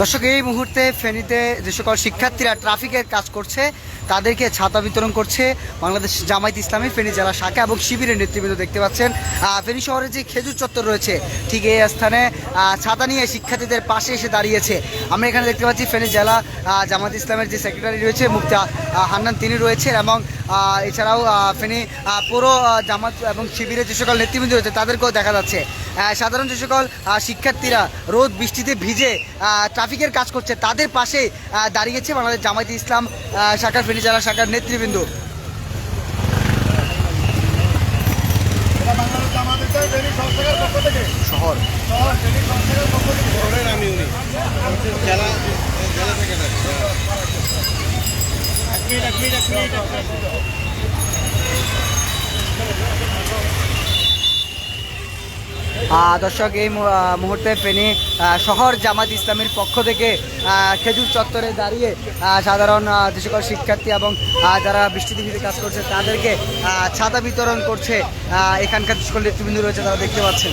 দর্শক, এই মুহূর্তে ফেনীতে যে সকল শিক্ষার্থীরা ট্রাফিকের কাজ করছে, তাদেরকে ছাতা বিতরণ করছে বাংলাদেশ জামায়াত ইসলামী ফেনী জেলা শাখা এবং শিবিরের নেতৃবৃন্দ দেখতে পাচ্ছেন। ফেনী শহরে যে খেজুর চত্বর রয়েছে, ঠিক এই স্থানে ছাতা নিয়ে শিক্ষার্থীদের পাশে এসে দাঁড়িয়েছে। আমরা এখানে দেখতে পাচ্ছি ফেনী জেলা জামায়াত ইসলামের যে সেক্রেটারি রয়েছে, মুক্তা হান্নান, তিনি রয়েছেন এবং এছাড়াও ফেনী পুরো জামাত এবং শিবিরের যে সকল নেতৃবৃন্দ রয়েছে, তাদেরকেও দেখা যাচ্ছে। সাধারণ যে সকল শিক্ষার্থীরা রোদ, বৃষ্টিতে ভিজে ট্রাফিকের কাজ করছে। তাদের পাশে দাঁড়িয়েছে বাংলাদেশ জামায়াত ইসলাম শাখার ফেনী জেলা শাখার নেতৃবৃন্দ। শহর। দর্শক, এই মুহূর্তে ফেনী শহর জামাত ইসলামের পক্ষ থেকে খেজুর চত্বরে দাঁড়িয়ে সাধারণ যে সকল শিক্ষার্থী এবং যারা বৃষ্টিতে কাজ করছে, তাদেরকে ছাতা বিতরণ করছে এখানকার যে সকল নেতৃবৃন্দ রয়েছে, তারা দেখতে পাচ্ছেন।